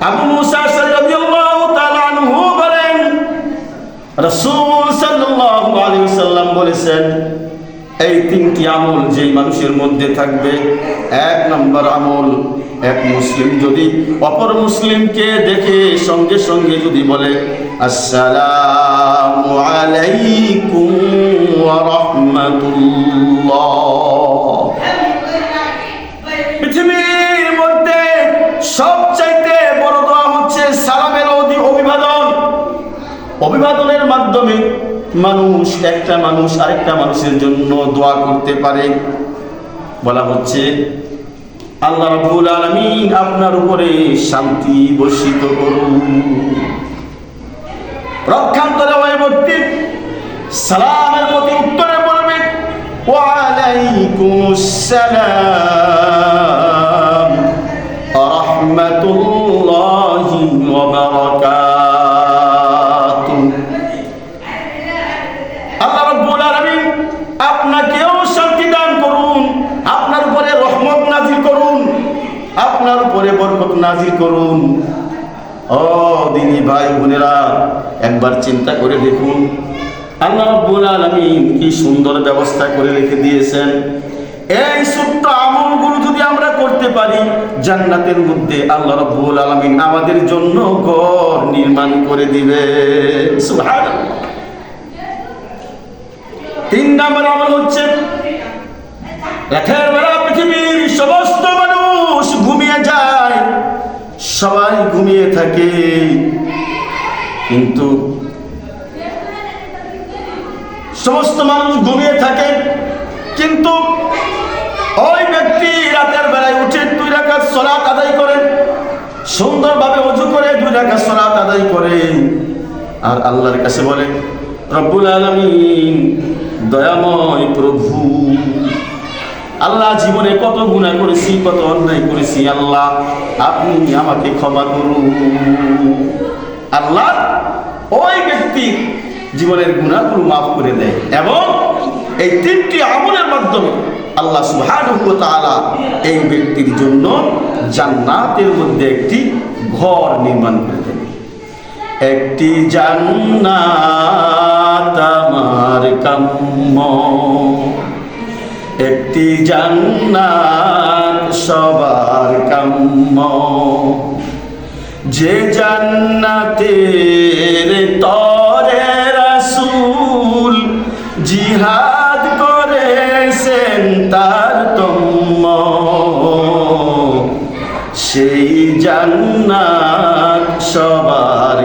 আবু মুসা রাদিয়াল্লাহু তাআলা আনহু বলেন রাসূল সাল্লাল্লাহু আলাইহি ওয়াসাল্লাম বলেছেন এই তিনটি আমল যেই মানুষের মধ্যে থাকবে এক নম্বর আমল এক মুসলিম যদি অপর মুসলিমকে দেখে সঙ্গে সঙ্গে যদি বলে আসসালামু আলাইকুম ওয়া রাহমাতুল্লাহ। পৃথিবীর মধ্যে সবচাইতে বড় দোয়া হচ্ছে সালামের অধি- অভিবাদন অভিবাদনের মাধ্যমে মানুষ একটা মানুষ আরেকটা মানুষের জন্য দোয়া করতে পারে। বলা হচ্ছে, আল্লাহ রাব্বুল আলামিন আপনার উপরে শান্তি বর্ষিত করুন। রক্ষান্তরে পরবর্তী সালামের প্রতি উত্তরে বলবে ওয়ালাইকুমুস সালাম। রাহমাতুল্লাহি ওয়া বারাকাতুহু আল্লাহ রাব্বুল আলামিন আপনাকেও শান্তি দান করুন আপনার উপরে রহমত নাজিল করুন আপনার উপরে বরকত নাজিল করুন। ও দিনী ভাই বোনেরা, একবার চিন্তা করে দেখুন। আল্লাহ রাব্বুল আলামিন কি সুন্দর ব্যবস্থা করে রেখে দিয়েছেন। এই ছোট্ট আমলগুলো যদি আমরা করতে পারি, জান্নাতের মধ্যে আল্লাহ রাব্বুল আলামিন আমাদের জন্য ঘর নির্মাণ করে দিবে। সুবহানাল্লাহ। তিন নম্বর আমল হচ্ছে রাতের সবাই ঘুমিয়ে থাকে। কিন্তু সমস্ত মানুষ ঘুমিয়ে থাকে। কিন্তু ওই ব্যক্তি রাতের বেলায় উঠে দুই রাকাত সলাত আদায় করে, সুন্দরভাবে অজু করে, দুই রাকাত সলাত আদায় করে। আর আল্লাহর কাছে বলে, রব্বুল আলামিন, দয়াময় প্রভু। আল্লাহ জীবনে কত গুণা করেছি, কত অন্যায় করেছি, আল্লাহ, আপনি আমাকে ক্ষমা করুন। আল্লাহ ওই ব্যক্তি জীবনের গুণাগুলো মাফ করে দেয় এবং এই তিনটি আমলের মাধ্যমে আল্লাহ ওয়া এই ব্যক্তির জন্য জান্নাতের মধ্যে একটি ঘর নির্মাণ করে দেন। একটি জান্নাত আমার কাম্য। একটি জান্নাত সবার কাম্য। যে জান্নাতের তরে রাসূল জিহাদ করেছেন তার তম্ম। সেই জান্নাত সবার